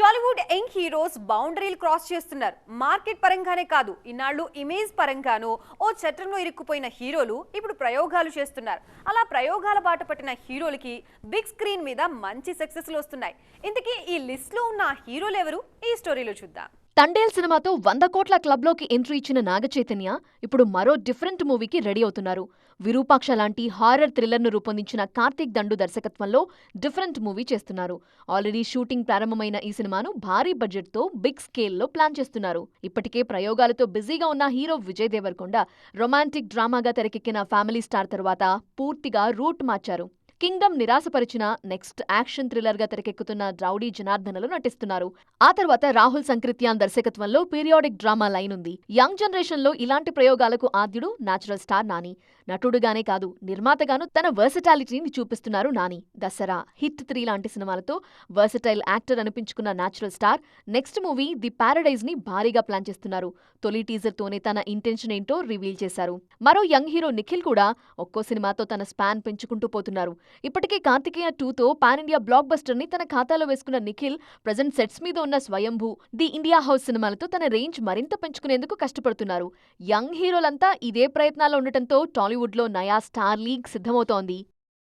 Tollywood young heroes బౌండరీలు cross చేస్తున్నారు. Market పరంగానే కాదు ఇన్నాళ్ళు ఇమేజ్ పరంగానూ ఓ చట్టంలో ఇరుక్కుపోయిన హీరోలు ఇప్పుడు ప్రయోగాలు చేస్తున్నారు. అలా ప్రయోగాల బాట పట్టిన హీరోలకి బిగ్ స్క్రీన్ మీద మంచి సక్సెస్లు వస్తున్నాయి. ఇంతకీ ఈ లిస్ట్లో ఉన్న హీరోలు ఎవరు? ఈ స్టోరీలో చూద్దాం. తండేల్ సినిమాతో వంద కోట్ల క్లబ్లోకి ఎంట్రీ ఇచ్చిన నాగచైతన్య ఇప్పుడు మరో డిఫరెంట్ మూవీకి రెడీ అవుతున్నారు. విరూపాక్ష లాంటి హారర్ థ్రిల్లర్ను రూపొందించిన కార్తీక్ దండు దర్శకత్వంలో డిఫరెంట్ మూవీ చేస్తున్నారు. ఆల్రెడీ షూటింగ్ ప్రారంభమైన ఈ సినిమాను భారీ బడ్జెట్తో బిగ్ స్కేల్లో ప్లాన్ చేస్తున్నారు. ఇప్పటికే ప్రయోగాలతో బిజీగా ఉన్న హీరో విజయ్ దేవరకొండ రొమాంటిక్ డ్రామాగా తెరకెక్కిన ఫ్యామిలీ స్టార్ తర్వాత పూర్తిగా రూట్ మార్చారు. కింగ్డమ్ నిరాశపరిచిన నెక్స్ట్ యాక్షన్ థ్రిల్లర్గా తెరకెక్కుతున్న రౌడీ జనార్దనలు నటిస్తున్నారు. ఆ తర్వాత రాహుల్ సంకృత్యాన్ దర్శకత్వంలో పీరియాడిక్ డ్రామా లైన్ ఉంది. యంగ్ జనరేషన్లో ఇలాంటి ప్రయోగాలకు ఆద్యుడు నాచురల్ స్టార్ నాని. నటుడుగానే కాదు నిర్మాతగాను తన వర్సటాలిటీని చూపిస్తున్నారు నాని. దసరా హిట్ త్రీ లాంటి సినిమాలతో versatile actor అనిపించుకున్న natural star next movie the పారడైజ్ని భారీగా ప్లాన్ చేస్తున్నారు. తొలి టీజర్ తోనే తన ఇంటెన్షన్ ఏంటో రివీల్ చేశారు. మరో యంగ్ హీరో నిఖిల్ కూడా ఒక్కో సినిమాతో తన స్పాన్ పెంచుకుంటూ పోతున్నారు. ఇప్పటికే కార్తికేయ టూతో పాన్ ఇండియా బ్లాక్ బస్టర్ని తన ఖాతాలో వేసుకున్న నిఖిల్ ప్రజెంట్ సెట్స్ మీద ఉన్న స్వయంభూ ది ఇండియా హౌస్ సినిమాలతో తన రేంజ్ మరింత పెంచుకునేందుకు కష్టపడుతున్నారు. యంగ్ హీరోలంతా ఇదే ప్రయత్నాల్లో ఉండటంతో టాలీవుడ్లో నయా స్టార్ లీగ్ సిద్ధమవుతోంది.